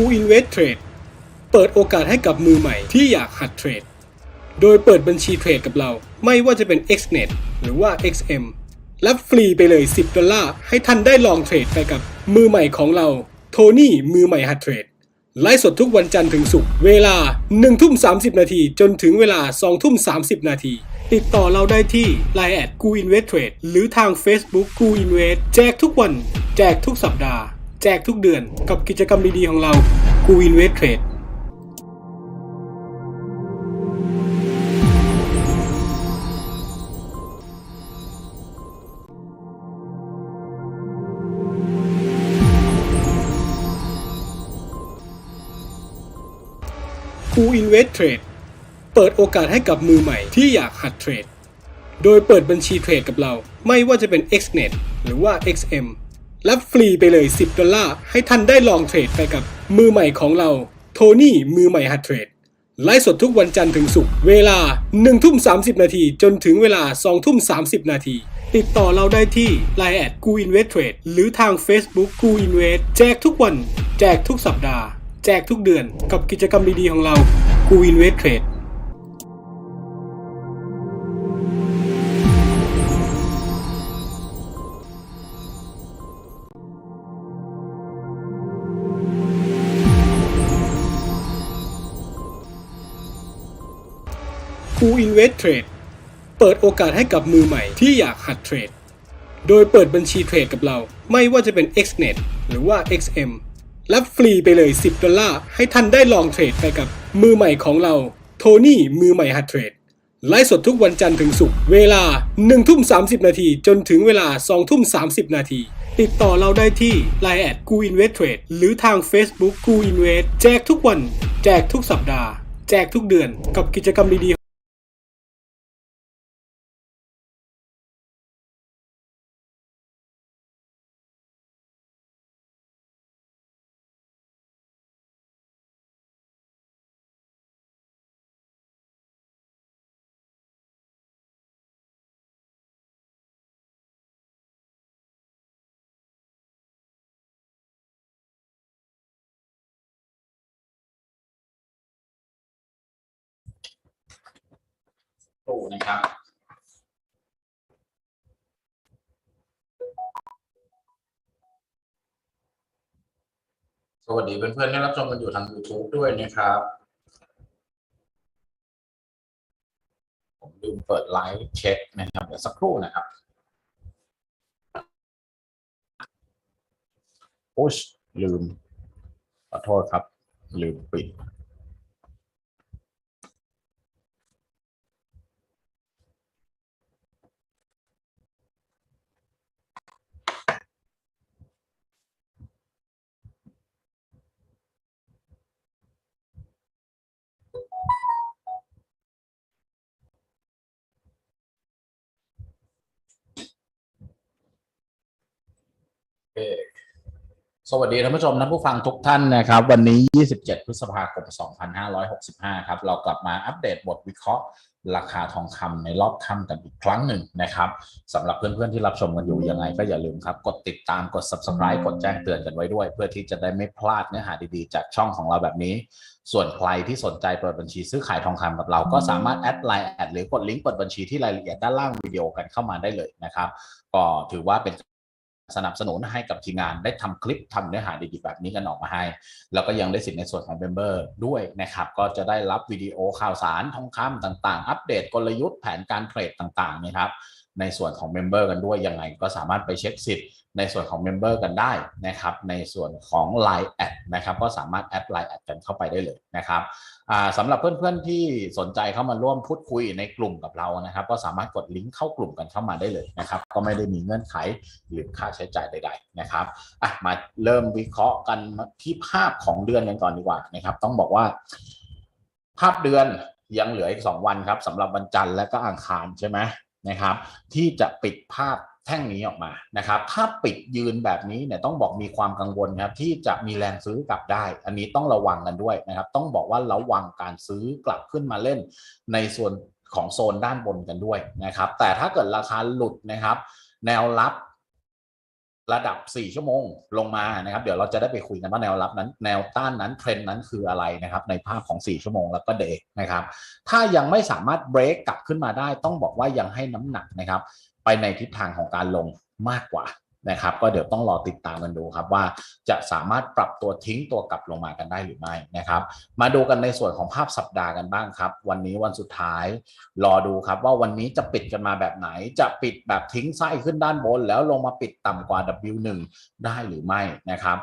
Cool Invest Trade เปิดโอกาสให้กับมือใหม่ที่อยากหัดเทรด โดยเปิดบัญชีเทรดกับเรา ไม่ว่าจะเป็น XNet หรือว่า XM รับฟรีไปเลย 10 ดอลลาร์ ให้ท่านได้ลองเทรดไปกับมือใหม่ของเรา โทนี่มือใหม่หัดเทรด ไลฟ์สดทุกวันจันทร์ถึงศุกร์เวลา 1 ทุ่ม 30 นาที จนถึงเวลา 2 ทุ่ม 30 นาที ติดต่อเราได้ที่ Line แอดกูอินเวสเทรดหรือทาง Facebook กูอินเวสแจกทุกวัน แจกทุกสัปดาห์ แจกทุกเดือนกับกิจกรรมดีๆของเรา กูอินเวสเทรด Cool Invest Trade เปิดโอกาสให้กับมือใหม่ที่อยากหัดเทรด โดยเปิดบัญชีเทรดกับเราไม่ว่าจะเป็น XNet หรือว่า XM รับฟรีไปเลย 10 ดอลลาร์ ให้ท่านได้ลองเทรดไปกับ มือใหม่ของเรา โทนี่มือใหม่หัดเทรด ไลฟ์สดทุกวันจันทร์ถึงศุกร์เวลา 1 ทุ่ม 30 นาที จนถึงเวลา 2 ทุ่ม 30 นาที ติดต่อเราได้ที่ Line แอดกูอินเวสเทรดหรือทาง Facebook กูอินเวสแจกทุกวัน แจกทุกสัปดาห์ แจกทุกเดือนกับกิจกรรมดีๆของเรากูอินเวสเทรด Cool Invest Trade เปิดโอกาสให้กับมือใหม่ที่อยากหัดเทรด โดยเปิดบัญชีเทรดกับเรา ไม่ว่าจะเป็น XNet หรือว่า XM รับฟรีไปเลย 10 ดอลลาร์ ให้ท่านได้ลองเทรดไปกับมือใหม่ของเรา โทนี่มือใหม่หัดเทรด ไลฟ์สดทุกวันจันทร์ถึงศุกร์เวลา 1 ทุ่ม 30 นาทีจนถึงเวลา 2 ทุ่ม 30 นาทีติดต่อเราได้ที่ Line แอดกูอินเวสเทรดหรือทาง Facebook กูอินเวสแจกทุกวัน แจกทุกสัปดาห์ แจกทุกเดือนกับกิจกรรมดีๆ ตู้นะครับสวัสดีเพื่อนๆที่รับชมกันอยู่ทาง YouTube ด้วยนะครับ ผมลืมเปิดไลฟ์เช็คนะครับ เดี๋ยวสักครู่นะครับ โอ้ยลืม ขอโทษครับ ลืมปิด สวัสดีท่านผู้ชมท่านผู้ฟังทุกท่านนะครับ วันนี้ 27 พฤษภาคม 2565 ครับ เรากลับมาอัปเดตบทวิเคราะห์ ราคาทองคำในรอบค่ำกันอีกครั้งหนึ่งนะครับสำหรับเพื่อนๆที่รับชมกันอยู่ยังไงก็อย่าลืมครับ กดติดตามกด subscribe กดแจ้งเตือนกันไว้ด้วย เพื่อที่จะได้ไม่พลาดเนื้อหาดีๆ จากช่องของเราแบบนี้ ส่วนใครที่สนใจเปิดบัญชีซื้อขายทองคำกับเราก็สามารถแอดไลน์แอดหรือกดลิงก์เปิดบัญชีที่รายละเอียดด้านล่างวิดีโอกันเข้ามาได้เลยนะครับก็ถือว่าเป็น สนับสนุนให้กับทีมงานได้ทำคลิปทำเนื้อหาดีๆแบบนี้กันออกมาให้ แล้วก็ยังได้สิทธิ์ในส่วนของเบมเบอร์ด้วยนะครับ ก็จะได้รับวิดีโอข่าวสารทองคำต่างๆ อัปเดตกลยุทธ์แผนการเทรดต่างๆนะครับ ในส่วนของเมมเบอร์กันด้วยยังไงก็สามารถไปเช็คสิทธิ์ในส่วนของเมมเบอร์กันได้นะครับในส่วนของ Line แอดนะครับก็สามารถแอดไลน์แอดกันเข้าไปได้เลยนะครับสำหรับเพื่อนๆที่สนใจเข้ามาร่วมพูดคุยในกลุ่มกับเรานะครับ ก็สามารถกดลิงก์เข้ากลุ่มกันเข้ามาได้เลยนะครับก็ไม่ได้มีเงื่อนไขหรือค่าใช้จ่ายใด ๆนะครับอะมาเริ่มวิเคราะห์กันที่ภาพของเดือนกันก่อนดีกว่านะครับ ต้องบอกว่า ภาพเดือนยังเหลืออีกสองวันครับสำหรับวันจันทร์และก็อังคารใช่ไหม นะครับ ที่จะปิดภาพแท่งนี้ออกมานะครับถ้าปิดยืนแบบนี้เนี่ยต้องบอกมีความกังวลครับที่จะมีแรงซื้อกลับได้ อันนี้ต้องระวังกันด้วยนะครับ ต้องบอกว่าระวังการซื้อกลับขึ้นมาเล่น ในส่วนของโซนด้านบนกันด้วยนะครับ แต่ถ้าเกิดราคาหลุดนะครับ แนวรับ ระดับ 4 ชั่วโมงลงมานะครับ เดี๋ยวเราจะได้ไปคุยกันว่าแนวรับนั้น แนวต้านนั้นเทรนด์นั้นคืออะไรนะครับ ในภาพของ 4 ชั่วโมงแล้วก็เดย์นะครับ ถ้ายังไม่สามารถเบรกกลับขึ้นมาได้ ต้องบอกว่ายังให้น้ำหนักนะครับ ไปในทิศทางของการลงมากกว่า นะครับ ก็เดี๋ยวต้องรอติดตามกันดูครับว่าจะสามารถปรับตัวทิ้งตัวกลับลงมากันได้หรือไม่นะครับ มาดูกันในส่วนของภาพสัปดาห์กันบ้างครับ วันนี้วันสุดท้าย รอดูครับว่าวันนี้จะปิดกันมาแบบไหน จะปิดแบบทิ้งไส้ขึ้นด้านบน แล้วลงมาปิดต่ำกว่า W1 ได้หรือไม่นะครับ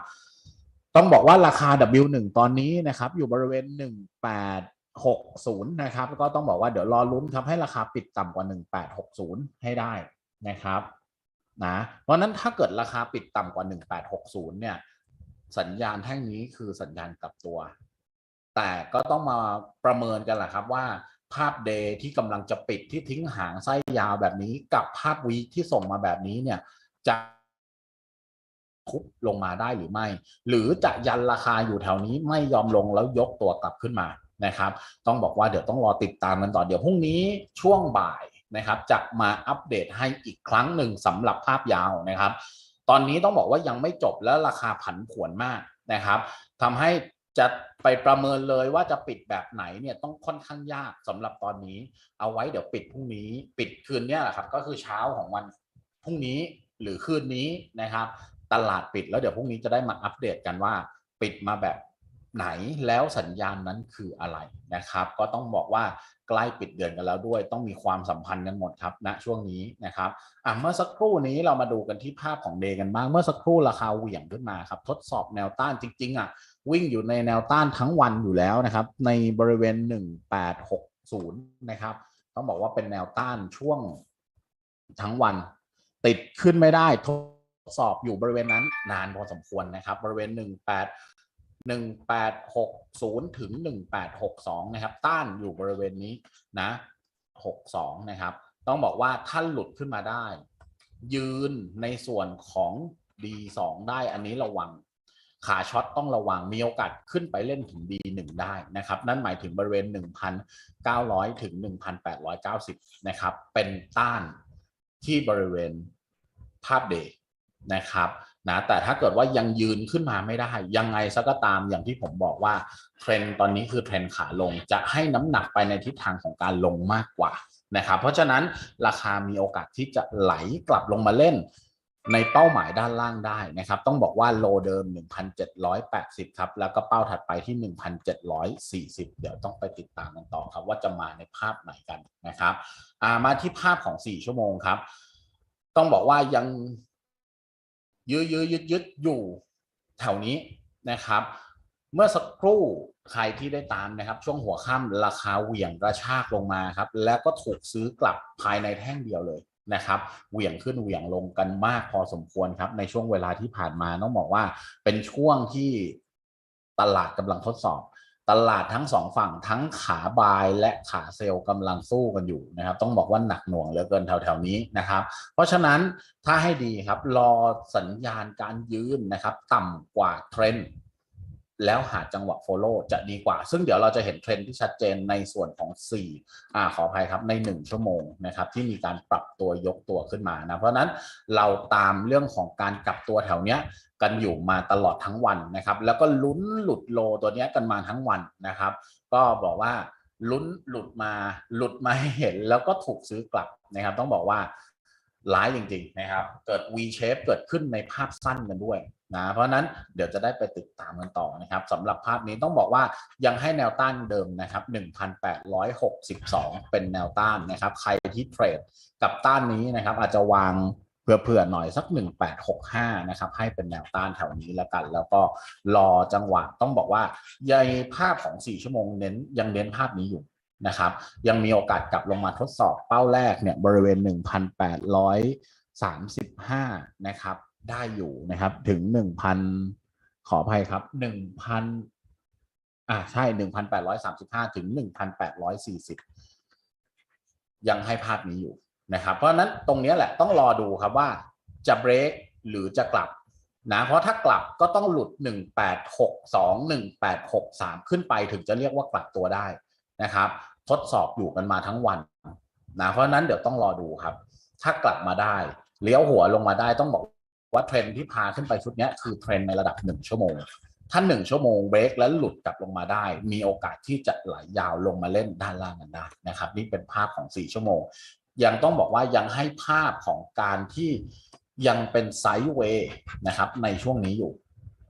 ต้องบอกว่าราคา W1 ตอนนี้นะครับ อยู่บริเวณ 1860 นะครับ ก็ต้องบอกว่าเดี๋ยวรอลุ้นครับให้ราคาปิดต่ำกว่า 1860 ให้ได้นะครับ นะเพราะนั้นถ้าเกิดราคาปิดต่ำกว่า 1860 เนี่ย สัญญาณแท่งนี้คือสัญญาณกลับตัว แต่ก็ต้องมาประเมินกันแหละครับว่าภาพเดย์ที่กำลังจะปิดที่ทิ้งหางไส้ยาวแบบนี้ กับภาพวีที่ส่งมาแบบนี้เนี่ยจะทุบลงมาได้หรือไม่ หรือจะยันราคาอยู่แถวนี้ไม่ยอมลงแล้วยกตัวกลับขึ้นมานะครับ ต้องบอกว่าเดี๋ยวต้องรอติดตามกันต่อเดี๋ยวพรุ่งนี้ช่วงบ่าย นะครับจะมาอัปเดตให้อีกครั้งหนึ่งสำหรับภาพยาวนะครับ ตอนนี้ต้องบอกว่ายังไม่จบแล้วราคาผันผวนมากนะครับทำให้จะไปประเมินเลยว่าจะปิดแบบไหนเนี่ยต้องค่อนข้างยากสำหรับตอนนี้ เอาไว้เดี๋ยวปิดพรุ่งนี้ ปิดคืนเนี้ยแหละครับก็คือเช้าของวันพรุ่งนี้หรือคืนนี้นะครับ ตลาดปิดแล้วเดี๋ยวพรุ่งนี้จะได้มาอัปเดตกันว่า ปิดมาแบบ ไหนแล้วสัญญาณนั้นคืออะไรนะครับ ก็ต้องบอกว่าใกล้ปิดเดือนกันแล้วด้วย ต้องมีความสัมพันธ์กันหมดครับณช่วงนี้นะครับอะเมื่อสักครู่นี้เรามาดูกันที่ภาพของเดย์กันบ้างเมื่อสักครู่ราคาเหวี่ยงขึ้นมาครับทดสอบแนวต้านจริงๆอะวิ่งอยู่ในแนวต้านทั้งวันอยู่แล้วนะครับ ในบริเวณ 1860 นะครับ ต้องบอกว่าเป็นแนวต้านช่วงทั้งวัน ติดขึ้นไม่ได้ทดสอบอยู่บริเวณนั้นนานพอสมควรนะครับ บริเวณ18 1860 ถึง 1862 นะครับ ต้านอยู่บริเวณนี้นะ 62 นะครับ ต้องบอกว่าถ้านหลุดขึ้นมาได้ ยืนในส่วนของ D2 ได้อันนี้ระวัง ขาช็อตต้องระวังมีโอกาสขึ้นไปเล่นถึง D1 ได้นะครับ นั่นหมายถึงบริเวณ 1,900 ถึง 1,890 นะครับ เป็นต้านที่บริเวณภาพเดย์นะครับ นะแต่ถ้าเกิดว่ายังยืนขึ้นมาไม่ได้ ยังไงซะก็ตามอย่างที่ผมบอกว่าเทรนตอนนี้คือเทรนขาลงจะให้น้ำหนักไปในทิศทางของการลงมากกว่านะครับเพราะฉะนั้นราคามีโอกาสที่จะไหลกลับลงมาเล่นในเป้าหมายด้านล่างได้นะครับ ต้องบอกว่าโลเดิม 1,780 ครับ แล้วก็เป้าถัดไปที่ 1,740 เดี๋ยวต้องไปติดตามกันต่อครับ ว่าจะมาในภาพไหนกันนะครับามาที่ภาพของ 4 ชั่วโมงครับ ต้องบอกว่ายัง ยื้อยื้อยึดยึดอยู่แถวนี้นะครับ เมื่อสักครู่ใครที่ได้ตามนะครับ ช่วงหัวค่ำราคาเหวี่ยงกระชากลงมาครับ แล้วก็ถูกซื้อกลับภายในแท่งเดียวเลยนะครับเหวี่ยงขึ้นเหวี่ยงลงกันมากพอสมควรครับ ในช่วงเวลาที่ผ่านมาต้องบอกว่าเป็นช่วงที่ตลาดกำลังทดสอบ ตลาดทั้งสองฝั่งทั้งขาบายและขาเซลล์กำลังสู้กันอยู่นะครับ ต้องบอกว่าหนักหน่วงเหลือเกินแถวๆนี้นะครับ เพราะฉะนั้นถ้าให้ดีครับรอสัญญาณการยืนนะครับ ต่ำกว่าเทรนด์ แล้วหาจังหวะ follow จะดีกว่า ซึ่งเดี๋ยวเราจะเห็นเทรนด์ที่ชัดเจนในส่วนของ4อ่าขออภัยครับใน 1 ชั่วโมงนะครับที่มีการปรับตัวยกตัวขึ้นมานะเพราะนั้นเราตามเรื่องของการกลับตัวแถวเนี้ยกันอยู่มาตลอดทั้งวันนะครับแล้วก็ลุ้นหลุดโลตัวเนี้ยกันมาทั้งวันนะครับ ก็บอกว่าลุ้นหลุดมาหลุดมาเห็นแล้วก็ถูกซื้อกลับนะครับ ต้องบอกว่า ร้ายจริงๆนะครับ เกิด V shape เกิดขึ้นในภาพสั้นกันด้วยนะเพราะนั้นเดี๋ยวจะได้ไปติดตามกันต่อนะครับสำหรับภาพนี้ต้องบอกว่ายังให้แนวต้านเดิมนะครับ 1,862 เป็นแนวต้านนะครับ ใครที่เทรดกับต้านนี้นะครับ อาจจะวางเผื่อๆหน่อยสัก 1865 นะครับ ให้เป็นแนวต้านแถวนี้แล้วกัน แล้วก็รอจังหวะต้องบอกว่าในภาพของ 4 ชั่วโมงเน้นยังเน้นภาพนี้อยู่ นะครับ ยังมีโอกาสกลับลงมาทดสอบเป้าแรกเนี่ยบริเวณ 1,835 นะครับ ได้อยู่นะครับถึง 1,000 ขออภัยครับ 1,000 อ่าใช่ 1,835 ถึง 1,840 ยังให้ภาพนี้อยู่นะครับ เพราะนั้นตรงนี้แหละต้องรอดูครับว่าจะเบรกหรือจะกลับนะเพราะถ้ากลับก็ต้องหลุด 1862 1863 ขึ้นไปถึงจะเรียกว่ากลับตัวได้ นะครับ ทดสอบอยู่กันมาทั้งวันนะเพราะนั้นเดี๋ยวต้องรอดูครับ ถ้ากลับมาได้เลี้ยวหัวลงมาได้ต้องบอกว่าเทรนด์ที่พาขึ้นไปชุดนี้คือเทรนด์ในระดับหนึ่งชั่วโมงถ้าหนึ่งชั่วโมงเบรกแล้วหลุดกลับลงมาได้ มีโอกาสที่จะไหลยาวลงมาเล่นด้านล่างกันได้นะครับ นี่เป็นภาพของ 4 ชั่วโมง ยังต้องบอกว่ายังให้ภาพของการที่ยังเป็นไซด์เวย์นะครับในช่วงนี้อยู่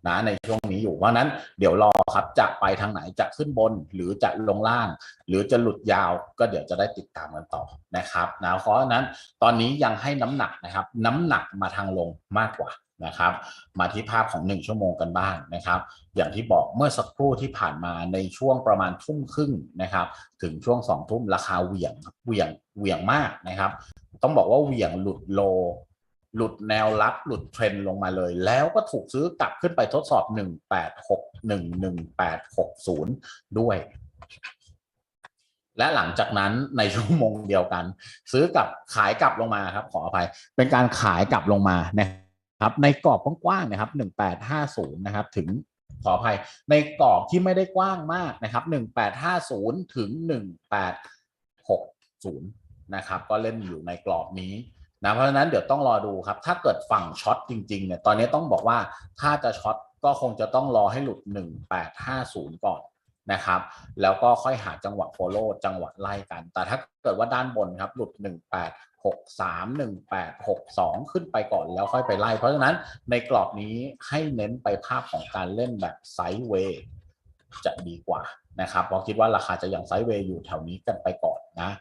นะในช่วงนี้อยู่เพราะนั้นเดี๋ยวรอครับจะไปทางไหนจะขึ้นบนหรือจะลงล่าง หรือจะหลุดยาวก็เดี๋ยวจะได้ติดตามกันต่อนะครับนะเพราะนั้นตอนนี้ยังให้น้ำหนักนะครับ น้ำหนักมาทางลงมากกว่านะครับ มาที่ภาพของ 1 ชั่วโมงกันบ้างนะครับ อย่างที่บอกเมื่อสักครู่ที่ผ่านมาในช่วงประมาณทุ่มครึ่งนะครับ ถึงช่วงสองทุ่มราคาเหวี่ยงเหวี่ยงเหวี่ยงมากนะครับ ต้องบอกว่าเหวี่ยงหลุดโล หลุดแนวรับหลุดเทรนด์ลงมาเลย แล้วก็ถูกซื้อกลับขึ้นไปทดสอบ 1861180 ด้วย และหลังจากนั้นในชั่วโมงเดียวกัน ซื้อกลับขายกลับลงมาครับ ขออภัย เป็นการขายกลับลงมานะครับ ในกรอบกว้างๆนะครับ 1850 นะครับ ถึงขออภัย ในกรอบที่ไม่ได้กว้างมากนะครับ 1850 ถึง 1860 นะครับ ก็เล่นอยู่ในกรอบนี้ นะเพราะฉะนั้นเดี๋ยวต้องรอดูครับ ถ้าเกิดฝั่งช็อตจริงๆเนี่ยตอนนี้ต้องบอกว่าถ้าจะช็อตก็คงจะต้องรอให้หลุด 1850 ก่อนนะครับ แล้วก็ค่อยหาจังหวะโฟโล่จังหวะไล่กัน แต่ถ้าเกิดว่าด้านบนครับหลุด 1863 1862 ขึ้นไปก่อนแล้วค่อยไปไล่ เพราะฉะนั้นในกรอบนี้ให้เน้นไปภาพของการเล่นแบบไซด์เวย์จะดีกว่านะครับเพราะคิดว่าราคาจะยังไซด์เวย์อยู่แถวนี้กันไปก่อน นะ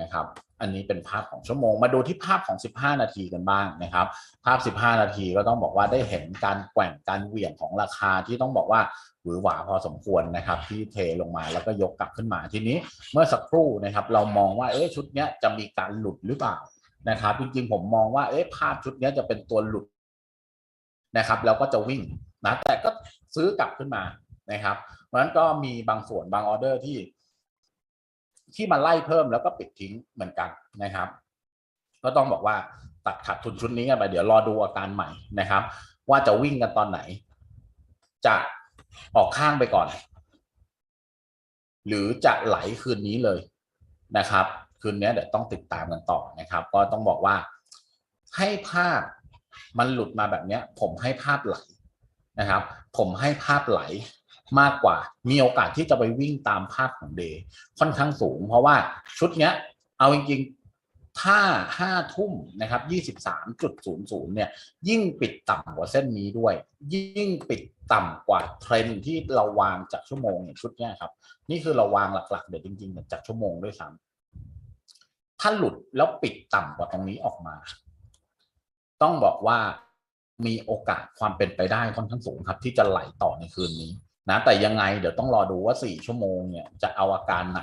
นะครับอันนี้เป็นภาพของชั่วโมง มาดูที่ภาพของ 15 นาทีกันบ้างนะครับ ภาพ 15 นาทีก็ต้องบอกว่าได้เห็นการแกว่งการเหวี่ยงของราคาที่ต้องบอกว่าหวือหวาพอสมควรนะครับ ที่เทลงมาแล้วก็ยกกลับขึ้นมาทีนี้เมื่อสักครู่นะครับเรามองว่าเอ๊ะชุดนี้จะมีการหลุดหรือเปล่านะครับ จริงๆผมมองว่าเอ๊ะภาพชุดนี้จะเป็นตัวหลุดนะครับ แล้วก็จะวิ่งนะแต่ก็ซื้อกลับขึ้นมานะครับเพราะฉะนั้นก็มีบางส่วนบางออเดอร์ที่ ที่มาไล่เพิ่มแล้วก็ปิดทิ้งเหมือนกันนะครับ ก็ต้องบอกว่าตัดขาดทุนชุดนี้กันไปเดี๋ยวรอดูอาการใหม่นะครับ ว่าจะวิ่งกันตอนไหน จะออกข้างไปก่อน หรือจะไหลคืนนี้เลยนะครับ คืนนี้เดี๋ยวต้องติดตามกันต่อนะครับ ก็ต้องบอกว่าให้ภาพมันหลุดมาแบบนี้ผมให้ภาพไหลนะครับ ผมให้ภาพไหล มากกว่า มีโอกาสที่จะไปวิ่งตามภาพของเดย์ค่อนข้างสูง เพราะว่าชุดเนี้ย เอาจริงๆ ถ้าห้าทุ่มนะครับยี่สิบสามจุดศูนย์ศูนย์เนี่ย ยิ่งปิดต่ำกว่าเส้นนี้ด้วย ยิ่งปิดต่ำกว่าเทรนที่เราวางจากชั่วโมงเนี่ยชุดเนี้ยครับ นี่คือเราวางหลักๆ เดี๋ยวจริงๆเนี่ยจากชั่วโมงด้วยซ้ำถ้าหลุดแล้วปิดต่ำกว่าตรงนี้ออกมา ต้องบอกว่ามีโอกาสความเป็นไปได้ค่อนข้างสูงครับ ที่จะไหลต่อในคืนนี้ นะแต่ยังไงเดี๋ยวต้องรอดูว่า 4 ชั่วโมงเนี่ยจะเอาอาการไหน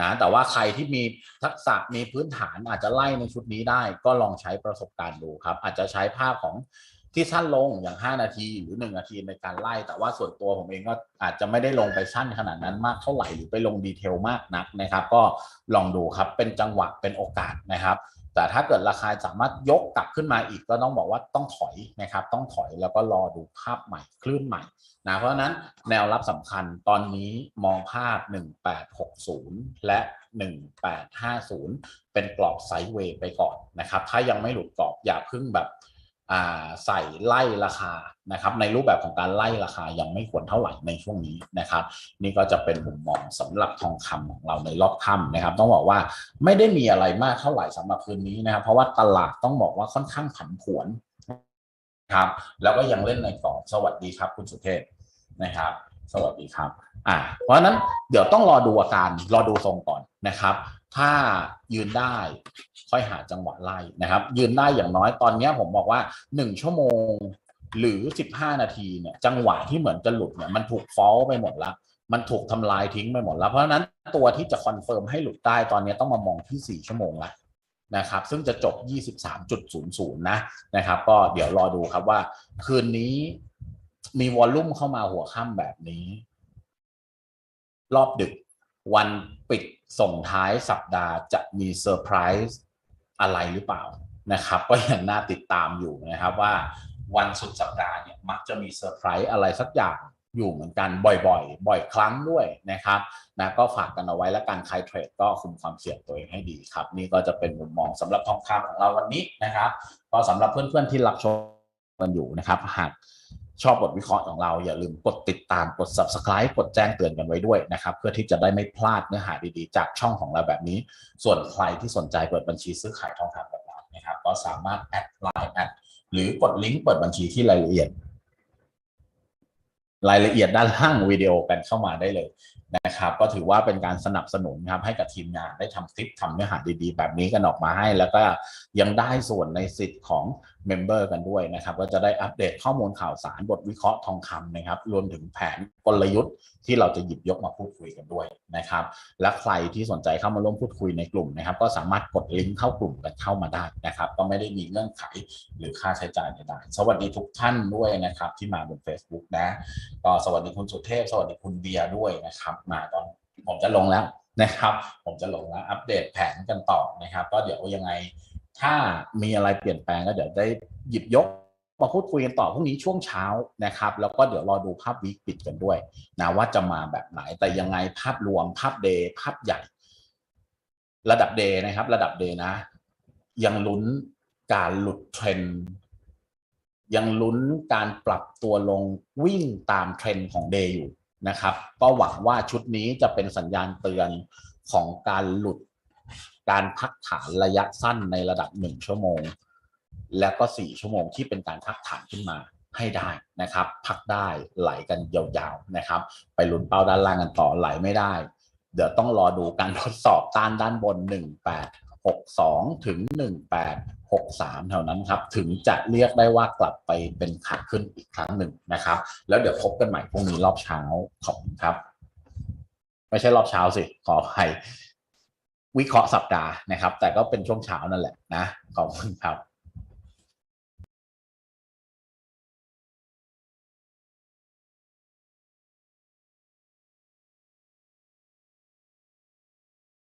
นะแต่ว่าใครที่มีทักษะมีพื้นฐานอาจจะไล่ในชุดนี้ได้ ก็ลองใช้ประสบการณ์ดูครับ อาจจะใช้ภาพของที่สั้นลงอย่าง 5 นาทีหรือ 1 นาทีในการไล่ แต่ว่าส่วนตัวผมเองก็อาจจะไม่ได้ลงไปสั้นขนาดนั้นมากเท่าไหร่หรือไปลงดีเทลมากนักนะครับ ก็ลองดูครับเป็นจังหวะเป็นโอกาสนะครับ แต่ถ้าเกิดราคาสามารถยกกลับขึ้นมาอีกก็ต้องบอกว่าต้องถอยนะครับ ต้องถอยแล้วก็รอดูภาพใหม่คลื่นใหม่นะเพราะฉะนั้นแนวรับสำคัญตอนนี้มองภาพ 1860 และ 1850 เป็นกรอบไซด์เวย์ไปก่อนนะครับ ถ้ายังไม่หลุดกรอบอย่าเพึ่งแบบ ใส่ไล่ราคานะครับในรูปแบบของการไล่ราคายังไม่ควรเท่าไหร่ในช่วงนี้นะครับ นี่ก็จะเป็นมุมมองสำหรับทองคำของเราในรอบค่ำนะครับ ต้องบอกว่าไม่ได้มีอะไรมากเท่าไหร่สำหรับคืนนี้นะครับ เพราะว่าตลาดต้องบอกว่าค่อนข้างผันผวนครับ แล้วก็ยังเล่นในกรอบสวัสดีครับ คุณสุเทพนะครับ สวัสดีครับ อ่าเพราะฉะนั้นเดี๋ยวต้องรอดูอาการรอดูทรงก่อนนะครับ ถ้ายืนได้ค่อยหาจังหวะไล่นะครับ ยืนได้อย่างน้อยตอนนี้ผมบอกว่าหนึ่งชั่วโมงหรือ 15 นาทีเนี่ยจังหวะที่เหมือนจะหลุดเนี่ยมันถูกฟอลไปหมดแล้วมันถูกทำลายทิ้งไปหมดแล้วเพราะฉะนั้นตัวที่จะคอนเฟิร์มให้หลุดได้ตอนนี้ต้องมามองที่ 4 ชั่วโมงล้วนะครับซึ่งจะจบ 23.00 นะนะครับ ก็เดี๋ยวรอดูครับว่า คืนนี้มีวอลลุ่มเข้ามาหัวค่ำแบบนี้ รอบดึกวันปิด ส่งท้ายสัปดาห์จะมีเซอร์ไพรส์อะไรหรือเปล่านะครับ ก็ยังน่าติดตามอยู่นะครับว่าวันสุดสัปดาห์เนี่ยมักจะมีเซอร์ไพรส์อะไรสักอย่างอยู่เหมือนกันบ่อยๆ บ่อยครั้งด้วยนะครับนะก็ฝากกันเอาไว้และการใครเทรดก็คุมความเสี่ยงตัวเองให้ดีครับ นี่ก็จะเป็นมุมมองสำหรับทองคำของเราวันนี้นะครับ ก็สำหรับเพื่อนๆที่รับชมกันอยู่นะครับ หาก ชอบบทวิเคราะห์ของเราอย่าลืมกดติดตามกด subscribe กดแจ้งเตือนกันไว้ด้วยนะครับ เพื่อที่จะได้ไม่พลาดเนื้อหาดีๆ จากช่องของเราแบบนี้ ส่วนใครที่สนใจเปิดบัญชีซื้อขายทองคำแบบเรานะครับ ก็สามารถแอดไลน์แอดหรือกดลิงก์เปิดบัญชีที่รายละเอียด รายละเอียดด้านล่างวิดีโอกันเข้ามาได้เลย นะครับ ก็ถือว่าเป็นการสนับสนุนครับให้กับทีมงานได้ทำคลิปทำเนื้อหาดีๆ แบบนี้กันออกมาให้ แล้วก็ยังได้ส่วนในสิทธิ์ของเมมเบอร์กันด้วยนะครับ ก็จะได้อัปเดตข้อมูลข่าวสารบทวิเคราะห์ทองคำนะครับ รวมถึงแผนกลยุทธ์ที่เราจะหยิบยกมาพูดคุยกันด้วยนะครับ และใครที่สนใจเข้ามาร่วมพูดคุยในกลุ่มนะครับ ก็สามารถกดลิงก์เข้ากลุ่มกันเข้ามาได้นะครับ ก็ไม่ได้มีเงื่อนไขหรือค่าใช้จ่ายใดๆสวัสดีทุกท่านด้วยนะครับ ที่มาบน Facebook นะก็สวัสดีคุณสุเทพ สวัสดีคุณเบียร์ด้วยนะครับมาตอนผมจะลงแล้วนะครับ ผมจะลงแล้วอัปเดตแผนกันต่อนะครับ ก็เดี๋ยวยังไงถ้ามีอะไรเปลี่ยนแปลงก็เดี๋ยวได้หยิบยกมาพูดคุยกันต่อพรุ่งนี้ช่วงเช้านะครับ แล้วก็เดี๋ยวรอดูภาพวีคปิดกันด้วยนะว่าจะมาแบบไหนแต่ยังไงภาพรวมภาพเดย์ภาพใหญ่ ระดับเดย์นะครับ ระดับเดย์นะ ยังลุ้นการหลุดเทรนยังลุ้นการปรับตัวลงวิ่งตามเทรนของเดย์อยู่ นะครับ ก็หวังว่าชุดนี้จะเป็นสัญญาณเตือนของการหลุดการพักฐานระยะสั้นในระดับหนึ่งชั่วโมง แล้วก็สี่ชั่วโมงที่เป็นการพักฐานขึ้นมาให้ได้นะครับ พักได้ไหลกันยาวๆนะครับ ไปลุ้นเป้าด้านล่างกันต่อไหลไม่ได้ เดี๋ยวต้องรอดูการทดสอบต้านด้านบน 1862 ถึง 1863 แถวนั้นครับ ถึงจะเรียกได้ว่ากลับไปเป็นขาขึ้นอีกครั้งหนึ่งนะครับ แล้วเดี๋ยวพบกันใหม่พรุ่งนี้รอบเช้าขอบคุณครับ ไม่ใช่รอบเช้าสิ ขออภัยวิเคราะห์สัปดาห์นะครับ แต่ก็เป็นช่วงเช้านั่นแหละนะ ขอบคุณครับ